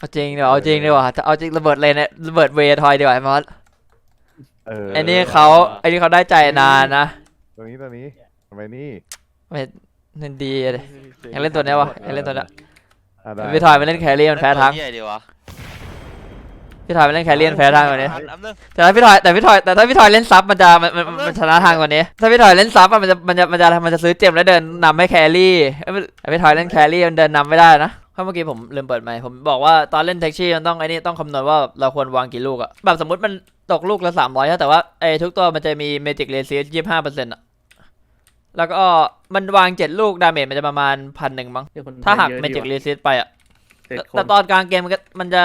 เอาจริงเดี๋ยวเอาจริงดีกว่าจะเอาจริงระเบิดเลยเนี่ยระเบิดเวทอยดีกว่าไอ้มอสเออไอ้นี่เขาไอ้นี่เขาได้ใจนานนะตัวนี้ตัวนี้ทำไมนี่ไม่เล่นดีเลยอยากเล่นตัวเนี้ยวะอยากเล่นตัวเนี้ยอะได้ พี่ทอยไปเล่นแครี่มันแพ้ทางเหี้ยดีวะพี่ทอยไปเล่นแครี่มันแพ้ทางกว่านี้ อันอันนึง แต่ถ้าพี่ทอยแต่พี่ทอยแต่ถ้าพี่ทอยเล่นซับมันจะมันมันมันชนะทางกว่านี้ ถ้าพี่ทอยเล่นซับอะมันจะมันจะมันจะมันจะซื้อเจมแล้วเดินนำให้แครี่เอ้ยไม่แต่พี่ทอยเล่นแครี่มันเดินนำไม่ได้นะเพ ราะเมื่อกี้ผมลืมเปิดไมค์ผมบอกว่าตอนเล่นแท็กซี่มันต้องไอ้นี่ต้องคำนวณว่าเราควรวางกี่ลูกอะแบบสมมติมันตกลูกละสามร้อยแต่ว่าไอ้ทุกตัวมันจะมีเมจิกเรซิสยี่ห้าเปอร์เซ็นต์อะแล้วก็มันวางเจ็ดลูกดาเมจมันจะประมาณพันหนึ่งมั้งเดี๋ยวคนถ้าหักยอะเมจิกดีเรว่ะซิสไปอะเจ็ดแต่คนแต่ตอนกลางเกมมันก็มันจะ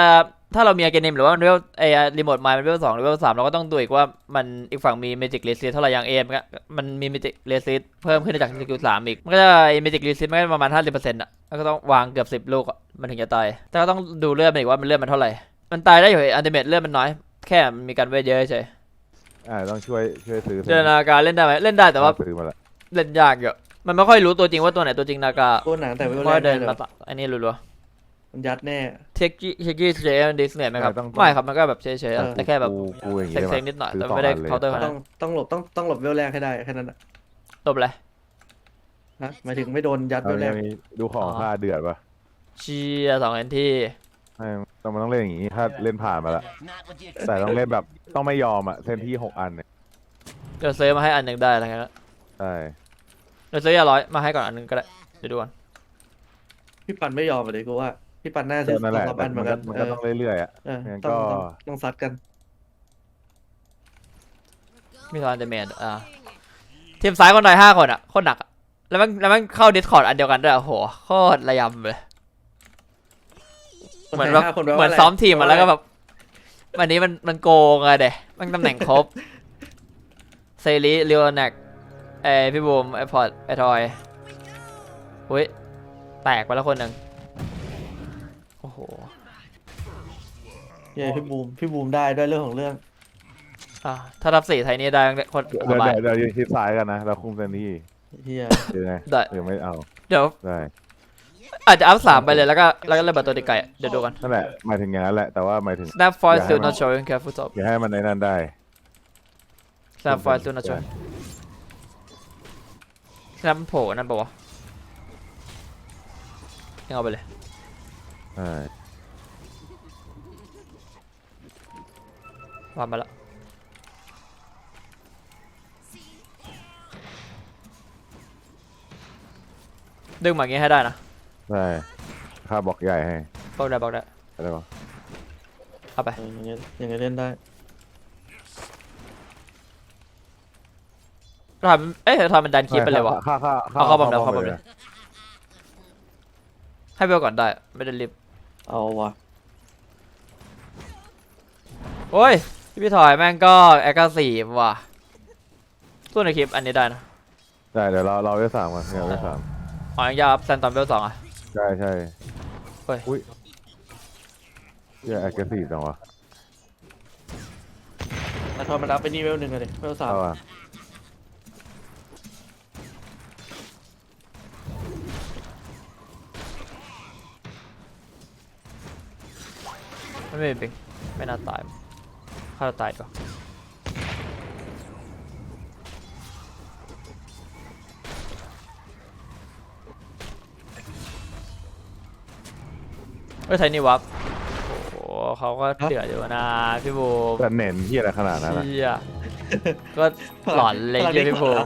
ถ้าเรามีอาเกนิมหรือว่ามันเวลไอ้รีโมทมายมันเวลสองหรือเวลสามเราก็ต้องดูอีกว่ามันอีกฝั่งมีเมจิกเรซิสเท่าไหร่อย่างเอมนก็มันมีเมจิกเรซิสเพิ่มขึ้นจากสกิลสามอีก มันก็จะไอ้เมจิกเรซิสมันก็ประมาณห้าสิบเปอร์เซ็นต์อะแล้วก็ต้องวางเกือบสิบลูกอะมันถึงจะตายแต่ก็ต้องดูเลือดมันอีกว่ามันเลือดมันเท่าไหร่มันตายได้อยู่อันติเมตเลือดมันน้อย แค่มันมีการเวทเยอะเฉยอ่าต้องช่วยช่วยซื้อเจอนาการเล่นได้ไหมเล่นได้แต่ว่าซื้อมาละเล่นยากอยู่มันไม่ค่อยรู้ตัวจริงว่าตัวไหนตัวจริงนากาตัวหนังแต่ไม่เพราะว่าเดินเลมาตะอันนี้รัว มันยัดแน่ๆเทคกี้เทคกี้เจมดิสเนี่ยไหมครับไม่ครับมันก็แบบเฉยๆอะแต่แค่แบบกูกูอย่างงี้เซ็งๆนิดหน่อยแต่ไม่ได้เคาน์เตอร์ขนาดต้นั้อนงต้องหลบต้องต้องหลบเวลแรกให้ได้แค่นั้นนะตบเลยนะหมายถึงไม่โดนยัดเอาเวลแรเนี่ยกมีดูของอ๋อค่าเดือดปะเชียร์สองแอนที่ไม่ต้องมันต้องเล่นอย่างงี้ถ้าเล่นผ่านมาละแต่ต้องเล่นแบบต้องไม่ยอมอะเซนที่หกอันเนี่ยเดี๋ยวซื้อมาให้อันหนึ่งได้อะไรเงี้ยใช่เดี๋ยวซื้อยาร้อยมาให้ก่อนอันหนึงก็ได้เดี๋ยวดูก่อนพี่ปันไม่ยอมเลยกูว่า พี่ปันน่าจะเท่านั่นแหละสองแต่อันเหมืมัอนนก็กันมันเอก็อต้องเรื่อยๆอะ เอองั้นต้องก็ต้องต้องซัดกัน มีทอนเดเมจอ่าทีมซ้ายคนใดห้าคนอะโคตรหนักอะแล้วมันแล้วมันเข้าดิสคอร์ดอันเดียวกันด้วยโอ้โหโคตรระยำเลย เหมือนแบบคไทยห้าคเหมือนแปลว่าะไรซ้อมทีมมาแล้วก็แบบ วันนี้มันมันโกงอะเด็มันตำแหน่งครบ เซรีเรียวแนกไอพี่บูมไอพอร์ตไอทอย อุ้ย แตกไปแล้วคนหนึ่ง โอ้โหเย้พี่บูมพี่บูมได้ด้วยเรื่องของเรื่อง อะถ้ารับสี่ไทยนี่ได้คนเดี๋ยวสบายเดี๋ยวเดี๋ยวยืนชิดซ้ายกันนะ เราคุมเซนที่เฮียหรือไงได้หรือไม่เอา เดี๋ยวได้อาจจะอัพสามไปเลยแล้วก็แล้วก็ระเบิดตัวติไก่เดี๋ยวดูกัน นั่นแหละหมายถึงอย่างนั้นแหละแต่ว่าหมายถึง snap foil อย่าให้ still มัน not showing careful top อย่าให้มันในนั้นได้ snap foil still not showing snap มันโผล่นั่นปะวะยังเอาไปเลย ใช่วางมาแล้วดึงมาอย่างงี้ให้ได้นะใช่ค่าบอกใหญ่ให้บอกได้บอกได้อะไรวะเอาไปเอออย่างเงี้ยอย่างเงี้ยเล่นได้ทำเอ๊ะทำมันดันคลิปไปเลยวะ ค่าค่าเอาเข้าบอมแล้วป้เข้าบอมลเลยให้เบลก่อนได้ ไม่ได้รีบ เอาวะโอ้ยพี่พี่ถอยแม่งก็แอคสี่ว่ะสู้ในคลิปอันนี้ได้นะได้เดี๋ยวเราเราเวลสามกันเนี่ยเวลสามอ๋อยังยาวแซนตอนเบลสองอะ ใช่ใช่เฮ้ย อุ้ยเหี้ยแอคทีฟจังวะแต่ทอมันรับไปนี่เวลหนึ่งเลยเวลสามเอาอะ ไม่ไม่เป็น ไม่น่าตายถ้าเราตายก็เฮ้ยไทนี่วับโอ้โหเขาก็เดือดอยู่นะพี่บูมแต่เน้นที่อะไรขนาดนั้นอะเฮียก็หลอนเลยเฮียพี่บูม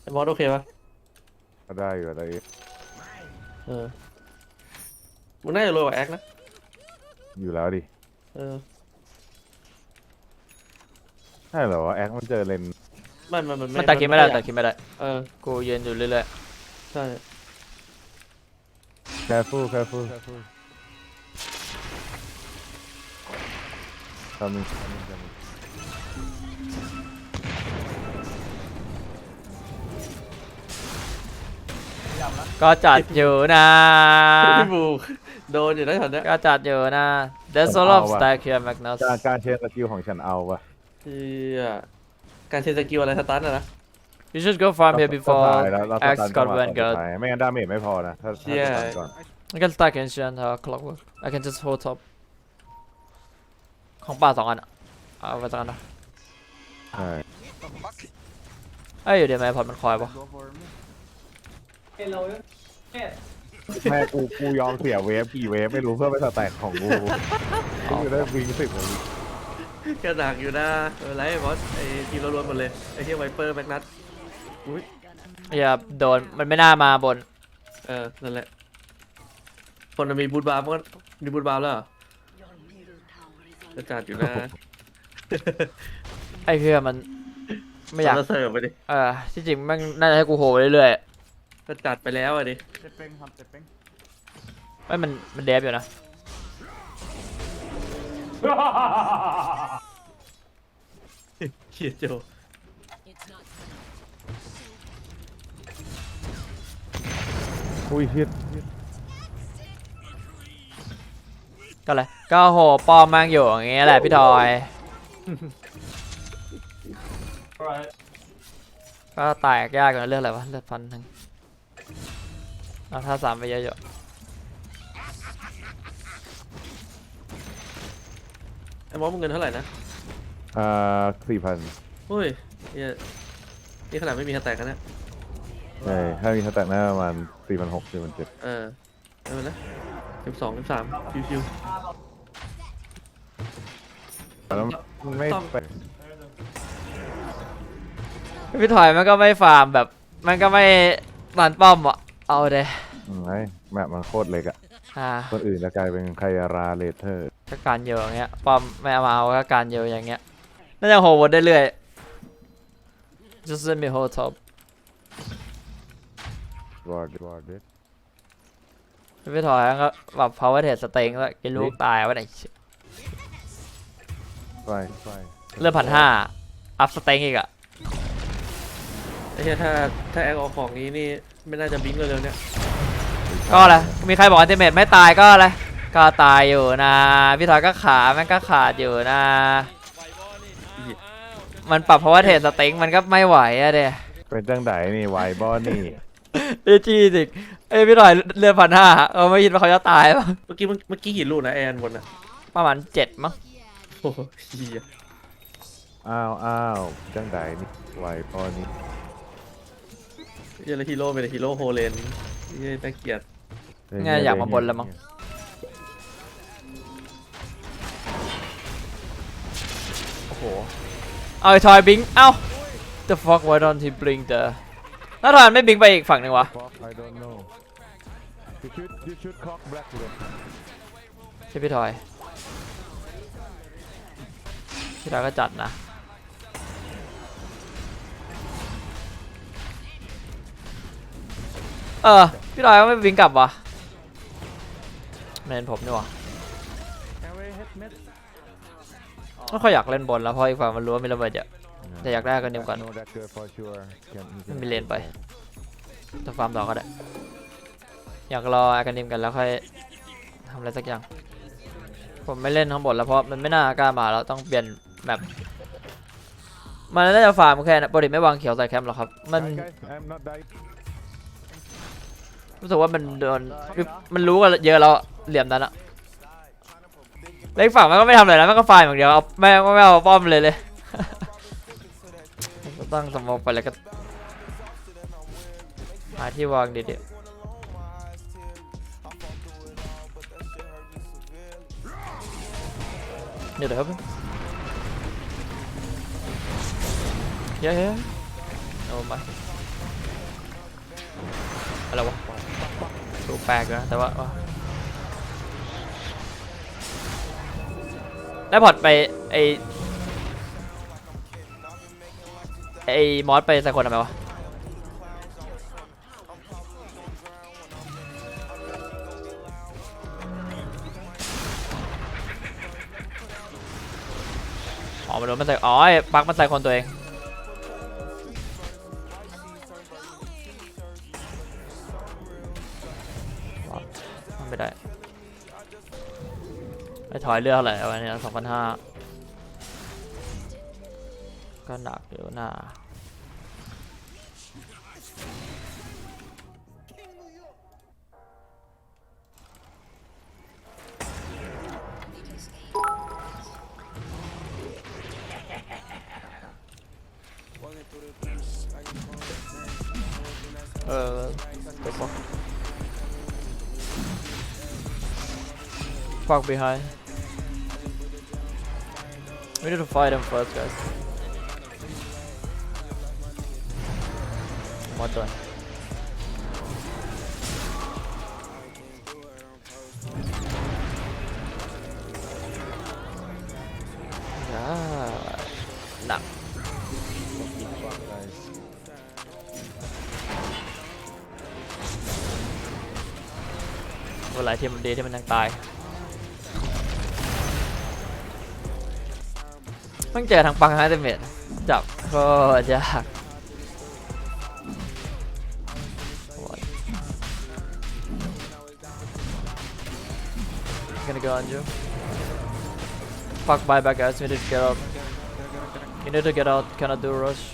ไอ้มอสโอเคปะก็ได้อยู่ได้อยู่เออ มึงน่าจะรวยกว่าแอคนะ อยู่แล้วดิ เออใช่เหรอวะแอคมันเจอเลนมันมันมันมันตัดคลิปไม่ได้ตัดคลิปไม่ได้ เออกูยืนอยู่เรื่อยใช่ careful careful careful ตอนนี้ตอนนี้ตอนนี้ๆก็จัดอยู่นะ พี่บูม โดนอยู่นะแถวเนี้ยก็จัดอยู่นะ There's a lot of stack here Magnus การการเชนสกิลของฉันเอาปะเฮียการเซนสกิลอะไรสตาร์ทอะนะ you should go farm here เรา before ตายแล้วเรา Axe ตัน got จังหวะ Vanguard ต่อไปไม่งั้นดาเมจไม่พอนะถ้าถ้าเชี่ยตันก่อน I can stack ancient uh, clockwork I can just hold top ของป่าสองอันอะเอาไปสักอันนะใช่เอ้ยอยู่เดี๋ยวแม่พอดมันคอยปะ แม่กูกูยอมเสียเวฟกี่เวฟไม่รู้เพื่อไปสแต็กของกูกูจะได้วิ่งสิบนาทีก็หนักอยู่นะเออไรบอสไอ้ทีมเรารวมหมดเลยไอ้ที่ไวเปอร์แม็กนัทอุ้ยอย่าโดนมันไม่น่ามาบน เออนั่นแหละ คนมันมีบูทบาร์มันก็มีบูทบาร์แล้วเหรอก็จัดอยู่นะไอ้เพื่อมัน ไม่อยากสรรเสริมไปดิเออที่จริงมันน่าจะให้กูโหไปเรื่อย ก็จัดไปแล้วอะดิๆไม่มันมันเดฟอยู่นะเขียโจอุ้ยเฮียก็เลยก็โหปอมมั่งอยู่อย่างเงี้ยแหละพี่ทอยก็แตกยากกว่าเรื่องอะไรวะเลือดพันหนึ่ง เอาถ้าสามไปเยอะอยู่ไอ้มอสมึงเงินเท่าไหร่นะอ่าสี่พันเฮ้ยเนี่ยนี่ขนาดไม่มีสแต็กกันนะใช่ถ้ามีสแต็กหน้าประมาณสี่พันหกสี่พันเจ็ดเออเอาไปนะสิบสองสิบสามชิวแล้วไม่ต้องไปพี่ถอยมันก็ไม่ฟาร์มแบบ มันก็ไม่ตันป้อมอะ เอาเดยอืมไอ้แมปมันโคตรเล็กอะอ่าคนอื่นจะกลายเป็นไคราเลเทอร์ก็การเยอะอย่างเงี้ยป้อมไม่เอามาเอาก็การเยอะอย่างเงี้ยน่าจะโหวตได้เรื่อย just let me hold top วอร์ดวอร์ดพี่ถอยมันก็แบบ power head สเต็งแล้วกินลูกตายวะไหนไฟไฟเริ่มพันห้าอัพสเต็งอีกอะๆไอ้เหี้ยถ้าถ้าแอคเอาของนี้นี่ ไม่น่าจะบิงเร็วๆเนี่ยก็อะไรมีใครบอกอันติเมตไม่ตายก็อะไรก็ตายอยู่นะพี่ถอยก็ขาแม่งก็ขาดอยู่นะ มันปรับ power head สเต็งมันก็ไม่ไหวอะเด้เป็นจังไดนี่ไวบอนี่เอจีสิเอ้ยพี่ถอยเรือพันห้าเออไม่คิดว่าเขาจะตายป่ะเมื่อกี้เมื่อเมื่อกี้กี่ลูกนะแอนบนอะประมาณเจ็ดมั้งโอ้โหเหี้ยอ้าวอ้าวจังไดนี่ไวบอนี่เหี้ ยแล้วฮีโร่เป็นฮีโร่โฮเลนเหี้ยน่าเกลียดง่ายอยากมาบนแล้วมั้ง โอ้โห เอาไอ้ทอยบิง เอ้า the fuck why don't he blink the แล้วทอยมันไม่บิงไปอีกฝั่งหนึ่งวะ Cock, I don't know you should you should cock black เลยใช่พี่ทอย พี่ทอยก็จัดนะ เออ พี่ทอยก็ไม่บิงกลับวะไม่เห็นผมนี่วะไม่ค่อยอยากเล่นบนแล้วเพราะอีกฝั่งมันรู้ว่ามีระเบิดเยอะแต่อยากได้กันเดียวกัน know that girl for sure Can- he ไม่ can มีเลนไปจะฟาร์มต่อก็ได้ อยากรออาการดิมกันแล้วค่อยทำอะไรสักอย่าง ผมไม่เล่นข้างบนแล้วเพราะมันไม่น่ากล้ามาแล้วต้องเปลี่ยนแมปมันน่าจะฟาร์มแค่นะปกติไม่วางเขียวใส่แคมป์หรอกครับ มัน รู้สึกว่ามันโดนมันรู้กันเยอะแล้วเหลี่ยมนั้นอะเล็กฝั่งมันก็ไม่ทำอะไรแล้วมันก็ฟาร์มอย่างเดียวเอาไม่ไม่เอาป้อมเลยเลยตั้งสมองไปแล้วก็หาที่วางดีๆเดี๋ยวเดี๋ยวครับเย้ยเอามาอะไรวะ แปลกนะแต่ว่าว่าได้พอร์ตไปไอไอมอสไปใส่คนทำไมวะอ๋อมันโดนมันใส่อ๋อปักมันใส่คนตัวเอง อยเลือกอะไรวันนี้สองพันห้าก็หนักเดี๋ยวหน้าเออเดี๋ยว fuck behind. We need to fight him first, guys. What done? Yeah. Nah. เวลาที่มันดีที่มันยังตาย ต้องเจอทางปังฮะเดเมจจับก็ยาก What? Gonna go on you. Fuck buyback guys, we need to get out. You need to get out, cannot do rush.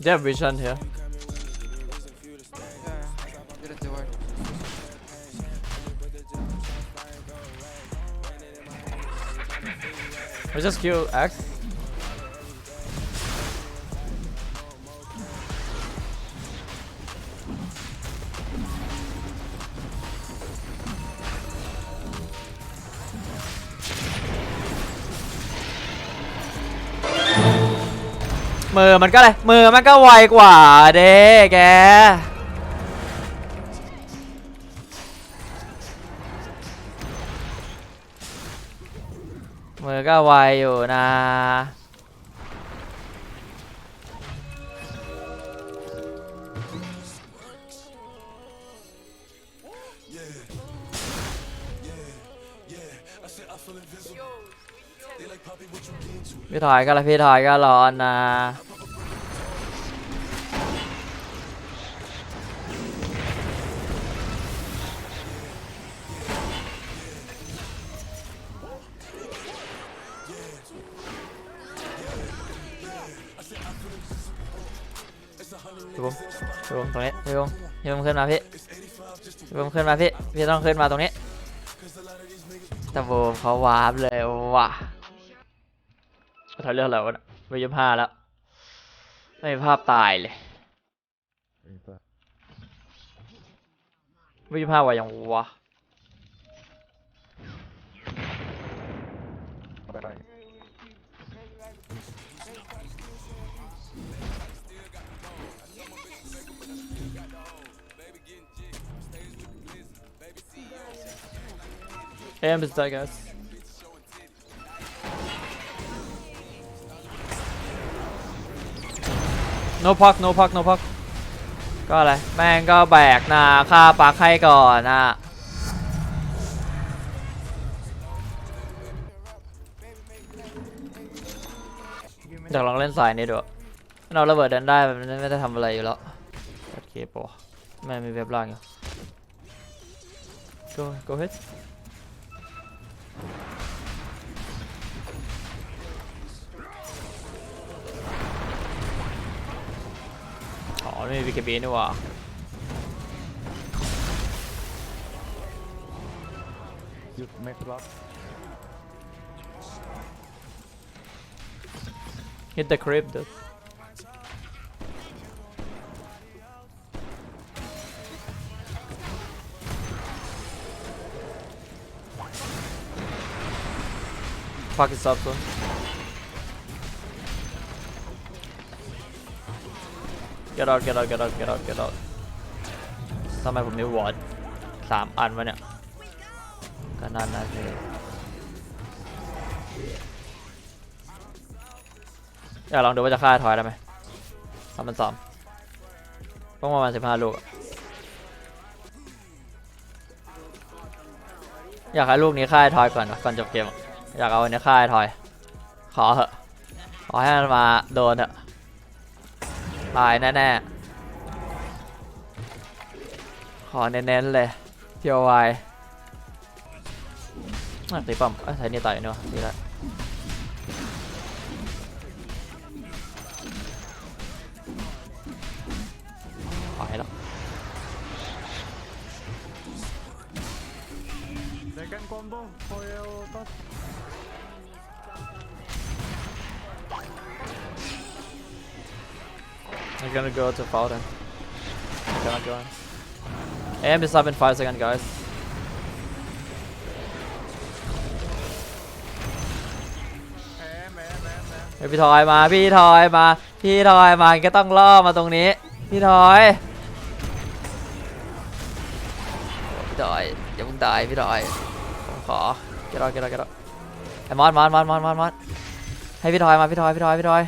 They have vision here. Get it to work. We just kill X. มือมันก็เลยมือมันก็ไวกว่าเด้แกมือก็ไวอยู่นะ พี่ถอยก็ละพี่ถอยก็ร้อนนะพี่บุ้มพี่บุ้มตรงนี้พี่บุ้มพี่บุ้มขึ้นมาพี่พี่บุ้มขึ้นมาพี่พี่ต้องขึ้นมาตรงนี้แต่บูมเขาวาร์ปเลยว่ะ เขาเลือกอะไรวะเนี่ยไปยี่สิบห้าแล้ว ไม่มีภาพตายเลยไม่ยี่สิบห้าว่ายังวะ AM is dead guys no puck no puck no puck ก็อะไร แม่งก็แบกนาฆ่าปักให้ก่อนนะอยากลองเล่นสายนี้ดูเอาระเบิดเดินได้มันไม่ได้ทำอะไรอยู่แล้วโอเคปะแม่มีเว็บล่างอยู่ go go ahead อ๋อไม่มี BKB นี่หว่า หยุดไม่ครับ hit the crib dude fuck is up bro Get out get out get out get out get out ทำไมผมมีวอร์ดสามอันวะเนี่ยก็นั่นนะสิอยากลองดูว่าจะฆ่าทอยได้ไหมทำมันซ้อมต้องประมาณสิบห้าลูก อยากให้ลูกนี้ฆ่าไอ้ทอยก่อนก่อนจบเกม อยากเอาอันนี้ฆ่าไอ้ทอย ขอเหอะ ขอให้มันมาโดนเถอะ ตายแน่ๆขอเน้นๆเลยเทียววายตีป้อมเอ้ยใช้นี่ต่อยเนอะดีแล้ว I'm gonna go to Fountain. I'm gonna go in. AM is up in 5 seconds, guys. เฮ้ยพี่ทอยมา พี่ทอยมา พี่ทอยมา ก็ต้องล่อมาตรงนี้ พี่ทอยพี่ทอยอย่าเพิ่งตาย พี่ทอยผมขอเกรอเกรอเกรอไอ้มอสมอสมอสมอสมอสมอสให้พี่ทอยมา พี่ทอย พี่ทอย พี่ทอย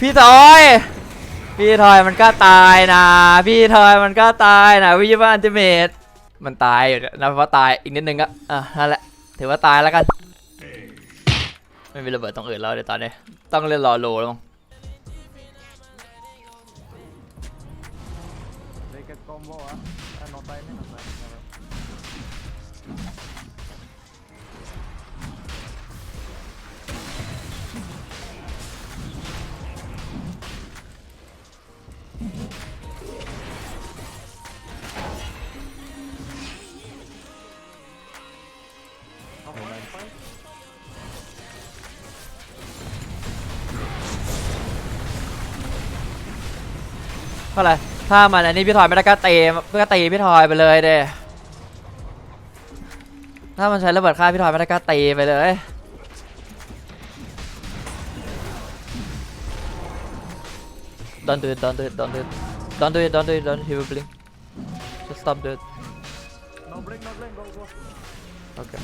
พี่ทอย พี่ทอยมันก็ตายนะ พี่ทอยมันก็ตายนะวิญญาณติเมตมันตายอยู่นะเพราะตายอีกนิดนึงก็อะนั่นแหละถือว่าตายแล้วกัน ไม่มีระเบิดตรงอื่นแล้วเดี๋ยวตอนนี้ ต้องเล่นรอโลแล้วมั้ง They get combo, ah. Ah, no เพราะอะไรถ้ามันอันนี้พี่ทอยไม่ได้ก็ตีก็ตีพี่ทอยไปเลยเด้ถ้ามันใช้ระเบิดฆ่าพี่ทอยไม่ได้ก็ตีไปเลย Don't do it, don't do it, don't do it. Don't do it, don't do it, don't he will blink. Just stop do it. No blink, no blink, go, go. Okay.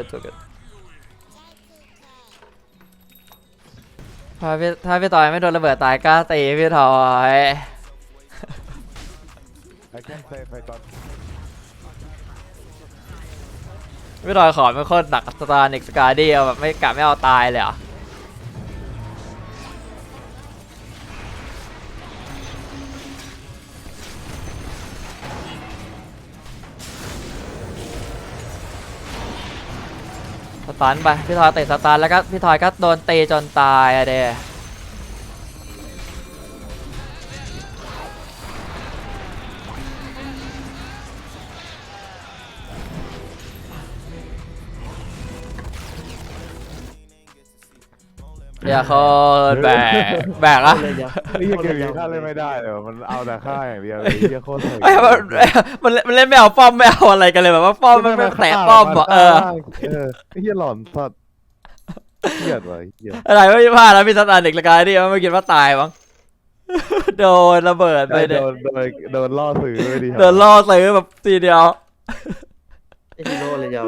I took it. ถ้าพี่ถ้าพี่ต่อยไม่โดนระเบิดตายกล้าตีพี่ทอย I can save, I got. พี่ทอยขอไม่โคตรหนักสตาร์นิกสกาเดียวแบบไม่กะไม่เอาตายเลยเหรอส ฝันไปพี่ทอยเตะสตาร์แล้วก็พี่ทอยก็โดนเตะจนตายอะเด อย่าโคตรแบกแบกอะเลยเดี๋ยวไอ้เหี้ยเกมนี้ฆ่าเล่นไม่ได้เลยว่ะมันเอาแต่ฆ่าอย่างเดียวเลยไอ้เหี้ยโคตรเถื่อนเอ้ยมันมันเล่นมันเล่นไม่เอาป้อมไม่เอาอะไรกันเลยแบบว่าป้อมมันไม่แตะป้อมอะเออ เออไอ้เหี้ยหลอนสัตว์เหี้ยว่ะไอ้เหี้ยอะไรไม่พลาดแล้วพี่สตาร์เด็กละกายดิไม่คิดว่าตายมั้ง โดนระเบิดไปโดเด็นโดนโดนล่อซื้อเลยดิโดนล่อซื้อแบบทีเดียวไอ้ฮีโร่เลยยาว